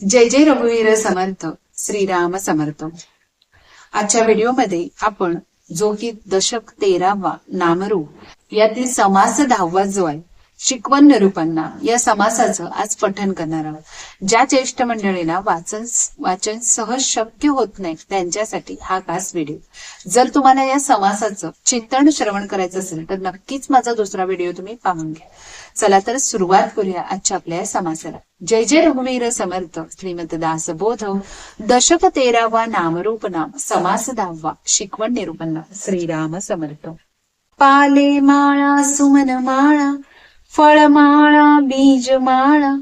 जय जय रघुवीर समर्थ श्रीराम समर्थ. आजच्या व्हिडिओमध्ये आपण जो की दशक तेरावा नामरूप यातील समास दहावा जो आहे शिकवण निरूपांना या समासाचं आज पठन करणार आहोत. ज्या ज्येष्ठ मंडळींना वाचन वाचन सहज शक्य होत नाही त्यांच्यासाठी हा खास व्हिडिओ जर तुम्हाला या समासाचं चिंतन श्रवण करायचं असेल तर नक्कीच माझा दुसरा व्हिडिओ तुम्ही पाहून घ्या. चला तर सुरुवात करूया आजच्या आपल्या या समासाला. जय जय रघुवीर समर्थ श्रीमंत दास बोध. दशक तेरावा नामरूप नाम समास दहावा शिकवण निरूपण श्रीराम समर्थ. पाले माळा सुमन माळा फळमाळा बीजमाळा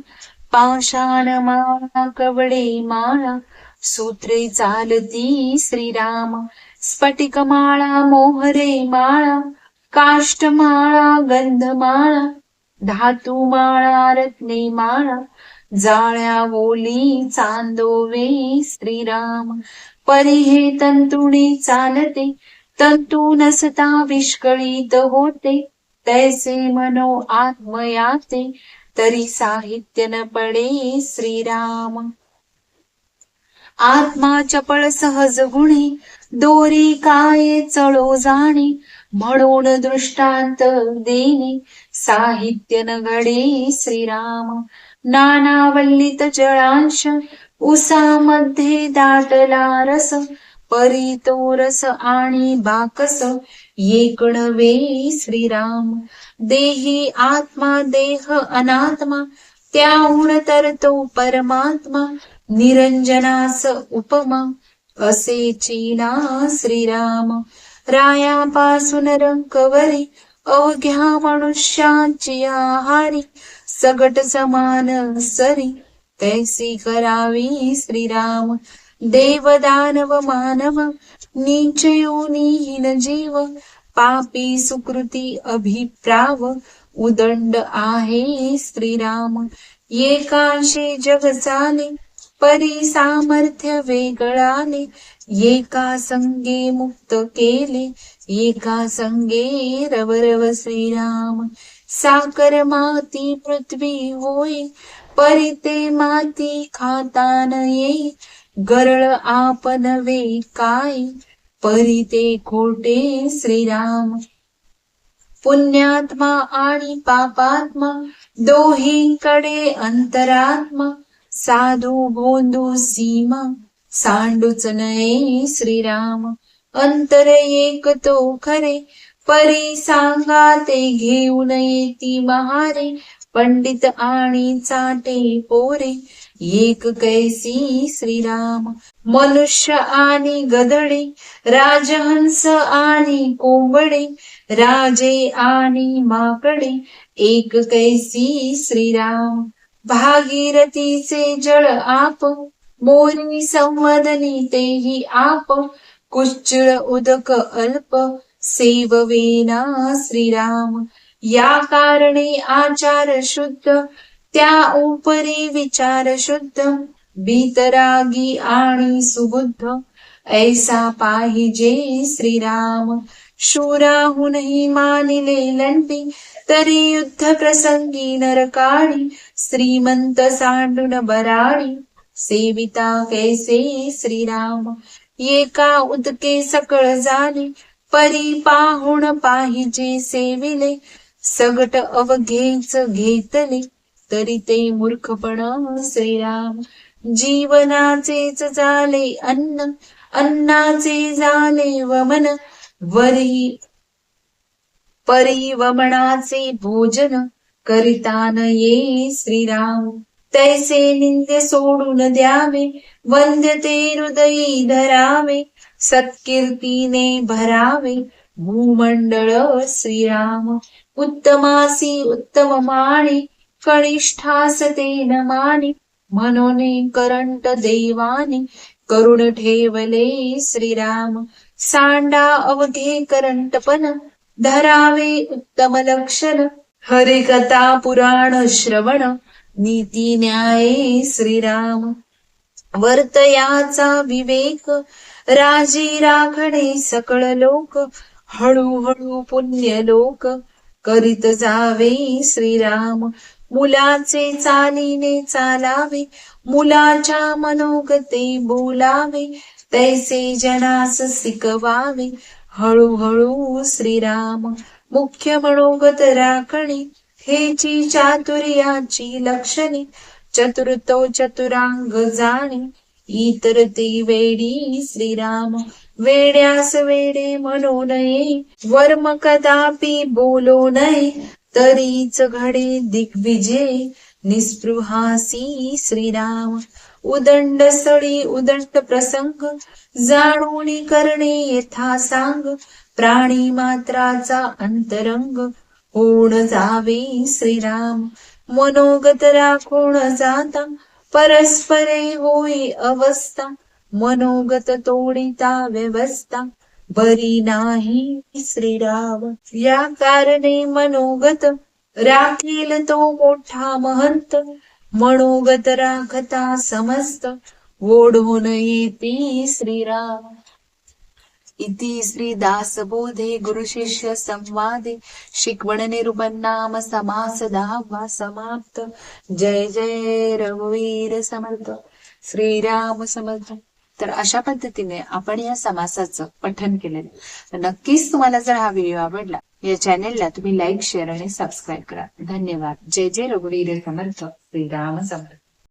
पाषाण माळा कवडे माळा सूत्रे चालती श्रीराम स्फटिक माळा मोहरे माळा काष्टमाळा गंधमाळा धातू माळा रत्ने माळा जाळ्या ओली चांदोवे श्रीराम. परी हे तंतुणी चालते तंतू नसता विष्कळीत होते. तैसे मनो आत्मयाते तरी साहित्य न पडे श्रीराम। आत्मा चपळ सहज गुणे दोरी काय चळो जाणे म्हणून दृष्टांत देणे साहित्य न घडे श्रीराम। नानावल्लित जळांश उसामध्ये दाटला रस परी तो रस आणि बाकस येकण वेळी श्रीराम. देही आत्मा देह अनात्मा त्याहून तर तो परमात्मा. निरंजनास उपमा असे चीना श्रीराम. रायापासून रंकवरी अवघ्या मनुष्याची आहारी. सगट समान सरी तैसी करावी श्रीराम. देवदानव मानव नीचयोनिहीन जीव पापी सुकृती अभिप्राव उदंड आहे श्रीराम एकाशे जग चाले परी सामर्थ्य वेगळाले एका संगे मुक्त केले एका संगे रवरव श्रीराम. साकर माती पृथ्वी होय परी ते माती खाता न गरळ आपण वे काय परिते खोटे श्रीराम. पुण्यात्मा आणि पापात्मा दोहीकडे अंतरात्मा साधू बोंधू सीमा सांडूच नये श्रीराम. अंतर एक तो खरे परी सांगा ते घेऊन येती महारे. पंडित आणि चाटे पोरे एक कैसी श्रीराम. मनुष्य आणि गधडे राजहंस आणि कोंबडे राजे आणि माकडे एक कैसी श्रीराम. भागीरथीचे जळ आप मोरी संवदनी तेही आप. कुच्चळ उदक अल्प सेववेना श्रीराम. या कारणे आचार शुद्ध त्या उपरी विचार शुद्ध बीतरागी आणि सुबुद्ध ऐसा पाहिजे श्रीराम. शूराहूनही मानिले लंडी तरी युद्ध प्रसंगी नरकाळी श्रीमंत सांडून बराळी सेविता कैसे श्रीराम. एका उदके सकळ झाले परी पाहुण पाहिजे सेविले सगट अवघेच घेतले तरी ते मूर्खपण श्रीराम. जीवनाचेच झाले अन्न अन्नाचे झाले वमन वरी परिवमनाचे भोजन करिता न ये श्रीराम. तैसे निंद्य सोडून द्यावे वंद्य ते हृदयी धरावे सत्कीर्तीने भरावे भूमंडळ श्रीराम. उत्तमासी उत्तम माने कनिष्ठास ते न म्हणून करंट देवाने करुण ठेवले श्रीराम सांडा अवघे करंटपण धरावे उत्तम लक्षण हरिकथा पुराण श्रवण नीती न्याय श्रीराम। वर्तयाचा विवेक राजी राखणे सकळ लोक हळूहळू पुण्य लोक करीत जावे श्रीराम. मुलाचे चालीने चालावे मुलाच्या मनोगते बोलावे तैसे जनास शिकवावे. हळूहळू श्रीराम मुख्य मनोगत राखणे हेची चातुर्याची लक्षणे चतुर्थो चतुरांग जाणे. इतर ते वेडी श्रीराम वेड्यास वेडे म्हणू नये. वर्म कदापि बोलो नये. तरीच घडे दिग्विजय. निस्पृहासी श्रीराम. उदंड सळी उदंड प्रसंग. जाणून करणे यथा सांग प्राणी मात्राचा अंतरंग. होण जावे श्रीराम? मनोगत राखून जाता. परस्परे होई अवस्था. मनोगत तोडिता व्यवस्था बरी नाही श्रीराम. या कारणे मनोगत राखील तो मोठा महंत. मनोगत राखता समस्त ओढून येते श्रीराम. इति श्री दासबोधे गुरु शिष्य संवादे. शिकवण निरूपण नाम समास दहावा समाप्त. जय जय रघुवीर समर्थ. श्रीराम समर्थ. तर अशा पद्धतीने आपण या समासाचं पठन केलेलं तर नक्कीच तुम्हाला जर हा व्हिडिओ आवडला या चॅनेलला तुम्ही लाईक शेअर आणि सबस्क्राईब करा. धन्यवाद. जय जय रघुवीर समर्थ. श्रीराम समर्थ.